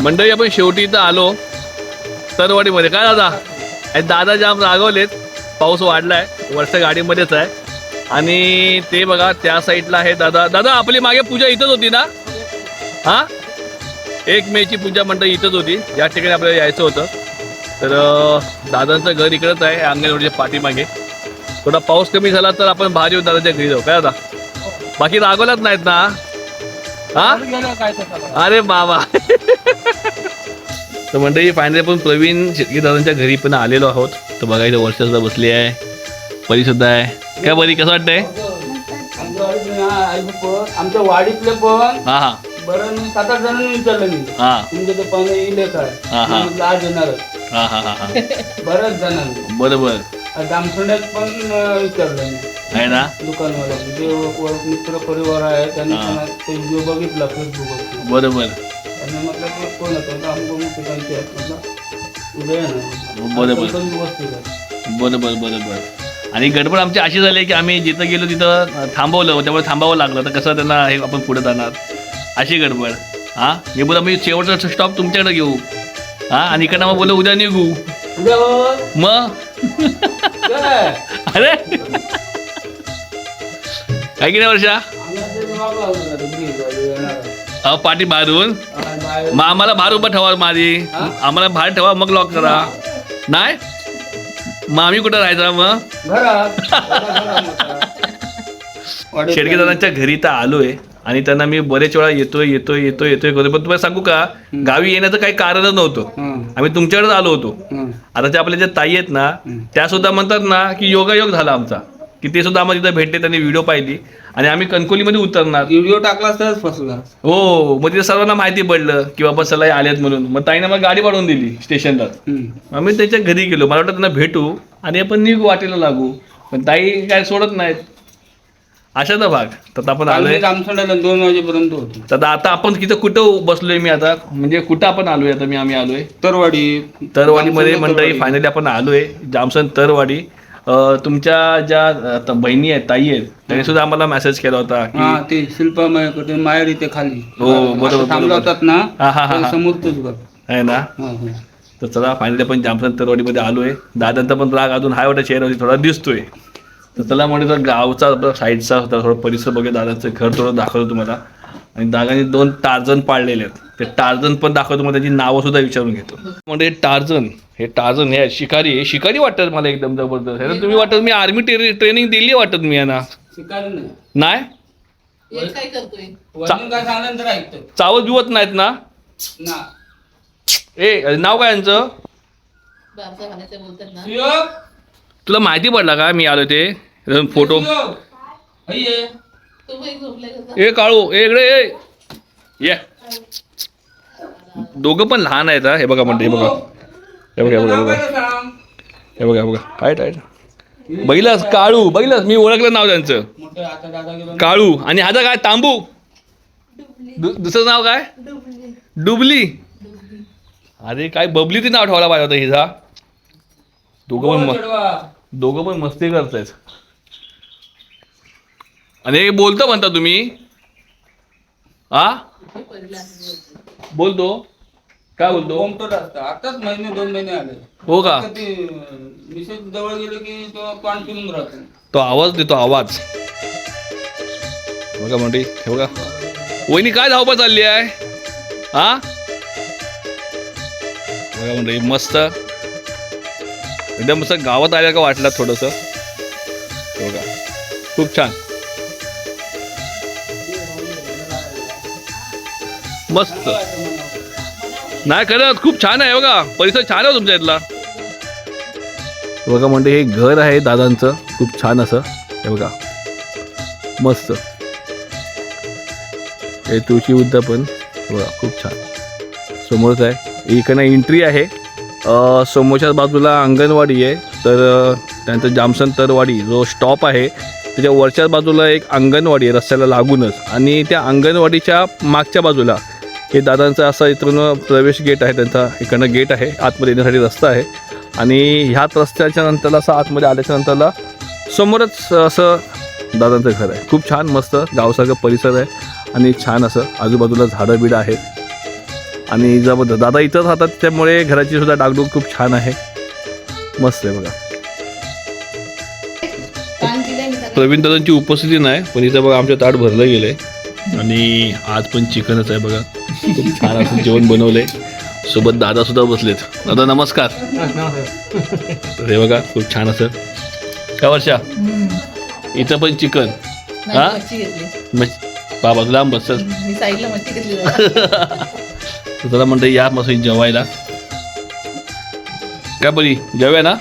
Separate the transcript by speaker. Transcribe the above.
Speaker 1: मंडळी आपण शेवटी इथं आलो. तरवाडीमध्ये. काय दादा? आणि दादा जाम रागवलेत पाऊस वाढलाय वरच्या गाडीमध्येच आहे. आणि ते बघा त्या साईडला आहे दादा. दादा आपली मागे पूजा इथंच होती ना? हा? एक मेची पूजा मंडळी इथंच होती. या ठिकाणी आपल्याला यायचं होतं. तर दादांचं घर इकडंच आहे अंगणवाडीच्या पाठीमागे. थोडा पाऊस कमी झाला तर आपण बाहेर येऊन दादाच्या घरी जाऊ. काय दादा? बाकी रागवलाच नाहीत ना? हा? अरे बाबा. तर मंडळी फायनली आपण प्रवीण दादांच्या घरी पण आलेलो आहोत. तर बघा इथं वर्षा सुद्धा बसली आहे. परी सुद्धा आहे. काय बरी कसं वाटतंय?
Speaker 2: आमच्या वाडीतले पण
Speaker 1: हा हा.
Speaker 2: बरं मी सात आठ जणांनी विचारलं मी.
Speaker 1: हा.
Speaker 2: ते येईल काय
Speaker 1: हा, हा.
Speaker 2: म्हटलं आज येणार
Speaker 1: हा हा हा हा.
Speaker 2: बऱ्याच जणांनी.
Speaker 1: बरोबर.
Speaker 2: दामसोंड्यात पण अं, विचारलं मी.
Speaker 1: आहे ना?
Speaker 2: वर- मित्र परिवार आहे. त्यांनी
Speaker 1: हा.
Speaker 2: पण ते व्हिडिओ बघितला फेसबुकवर
Speaker 1: बरोबर.
Speaker 2: त्यांनी म्हटलं की कोण होतं तर अमुक अमुक ठिकाणचे आहेत म्हटलं उद्या येणार
Speaker 1: बरोबर.
Speaker 2: व्यवस्थित आहे
Speaker 1: बरोबर बरोबर. आणि गडबड आमची अशी झाली की आम्ही जिथं गेलो तिथं थांबवलं त्यामुळे थांबावं लागलं. तर कसं त्यांना हे आपण पुढे जाणार? अशी गडबड. हा? मी बोला मी शेवटचा स्टॉप तुमच्याकडे घेऊ. हा? आणि इकडनं मग बोललो उद्या निघू.
Speaker 2: हो.
Speaker 1: मग? अरे? काय की नाही वर्षा पाठी
Speaker 2: बाहेर-
Speaker 1: मग आम्हाला बाहेर उभं ठेवा माझी? आम्हाला बाहेर ठेवा मग लॉक करा. नाही? मग आम्ही कुठं राहायचं मग? शेडगे दादांच्या घरी तर आलोय आणि त्यांना मी बरेच वेळा येतोय येतोय येतोय येतोय करतोय. पण तुम्हाला सांगू का? गावी येण्याचं काही कारणच नव्हतं. आम्ही तुमच्याकडेच आलो होतो. आता त्या आपल्या ज्या ताई आहेत ना त्या सुद्धा म्हणतात ना की योगायोग झाला आमचा. की ते सुद्धा आम्हाला तिथं भेटले त्यांनी व्हिडिओ पाहिली. आणि आम्ही कणकोलीमध्ये उतरणार.
Speaker 2: व्हिडिओ टाकला तरच फसला
Speaker 1: हो मग तिथे सर्वांना माहिती पडलं की बाबा चला हे आलेत म्हणून. मग ताईने मग गाडी पाडून दिली स्टेशनला. आम्ही त्याच्या घरी गेलो. मला वाटतं त्यांना भेटू आणि आपण निघू वाटेला लागू. पण ताई काय सोडत नाहीत. अशाचा भाग. तर आपण आलोय.
Speaker 2: दोन वाजेपर्यंत होतो.
Speaker 1: तर आता आपण तिथं कुठं बसलोय मी आता? म्हणजे कुठं आपण आलोय आता मी आम्ही आलोय?
Speaker 2: तरवाडी.
Speaker 1: तरवाडीमध्ये मंडळी. फायनली आपण आलोय. जामसन तरवाडी. तुमच्या ज्या बहिणी आहेत ताई आहेत त्यांनी सुद्धा आम्हाला मेसेज केला होता की
Speaker 2: हा ते शिल्पा मायाकडे माहेर इथे खाली
Speaker 1: हो, बरोबर,
Speaker 2: आता थांबले
Speaker 1: बरोबर.
Speaker 2: होतात ना
Speaker 1: हा, हा, हा, हा.
Speaker 2: घर
Speaker 1: आहे ना
Speaker 2: हा, हा.
Speaker 1: तर चला फायनली आपण जामसन तरवाडीमध्ये आलोय दादांचा पण राग अजून हाय वाटत चेहऱ्यावरती थोडा दिसतोय तर चला म्हणजे तर गावचा आपला साईडचा होता थोडा परिसर बघूया दादांचं घर थोडं दाखवतो तुम्हाला आणि दादाने दोन टार्झन पाळलेले आहेत. ते टार्झन पण दाखवतो मग त्याची नावं सुद्धा विचारून घेतो. म्हणजे टार्झन हे टार्झन हे शिकारी हे शिकारी वाटत मला एकदम जबरदस्त. हे तर तुम्ही वाटत मी आर्मी ट्रेनिंग दिली वाटत मी यांना.
Speaker 2: शिकारी नाही.
Speaker 3: हे
Speaker 1: चावत जुवत नाहीत ना? ए नाव काय यांचं? तुला माहिती पडला का? मी आलो ते. फोटो. ए काळू ए इकडे ए. ये. दोघं पण लहान आहेत हे. बघा म्हणते हे बघा. हे बघा हे बघा हे बघा. हे बघा बघा. काय काय बघिलास काळू बघिलास मी ओळखलं नाव त्यांचं. काळू आणि ह्याचं काय तांबू? दुसरं नाव काय? डुबली. अरे काय बबली ते नाव ठेवायला पाहिजे होतं हिचा. दोघं पण दोघं पण मस्ती करतायत. आणि हे बोलतो म्हणता तुम्ही.
Speaker 3: असं बोलतो.
Speaker 1: काय बोलतो?
Speaker 2: असतं. आताच महिने दोन महिने आले.
Speaker 1: हो का?
Speaker 2: आता ते मिसेस जवळ गेले की तो पान पिऊन राहतो.
Speaker 1: तो आवाज देतो आवाज. बघा म्हणते हे बघा. वहिनी काय धावपळ चालली आहे? हा? बघा म्हणते मस्त. एकदम मस्त गावात आल्या का वाटलं थोडस? बघा. खूप छान. मस्त. नाही खरंच खूप छान आहे बघा. परिसर छान आहे हो तुमच्या इथला. बघा म्हणते हे घर आहे दादांचं. खूप छान असं. हे बघा. मस्त. हे तुळशी उद्यापन पण. बघा खूप छान. समोरच आहे. इकडनं एंट्री आहे. समोरच्या बाजूला अंगणवाडी आहे. तर त्यानंतर त्यांचं जामसन तरवाडी जो स्टॉप आहे त्याच्या वरच्या बाजूला एक अंगणवाडी आहे रस्त्याला लागूनच. आणि त्या अंगणवाडीच्या मागच्या बाजूला हे दादांचं असं इथून प्रवेश गेट आहे त्यांचा इकडनं गेट आहे आतमध्ये येण्यासाठी रस्ता आहे. आणि ह्याच रस्त्याच्या नंतरला असं आतमध्ये आल्याच्या नंतरला समोरच असं दादांचं घर आहे. खूप छान मस्त गावसारखं परिसर आहे आणि छान असं आजूबाजूला झाडं बिडं आहेत. आणि जबरदस्त दादा इथंच राहतात त्यामुळे घराची सुद्धा डागडूग खूप छान आहे. मस्त आहे बघा. प्रवीण दादांची उपस्थिती नाही पण इथं बघा आमच्या ताट भरलं गेलंय. आणि आज पण चिकनच आहे बघा. खूप छान असं जेवण बनवलंय. सोबत दादा सुद्धा बसलेत. दादा नमस्कार. तर हे बघा खूप छान असं. काय वर्षा? इथं पण चिकन. हा? बाबा लांब. तर त्याला म्हणतं या मस्त जेवायला. काय बरी? जेवूया ना?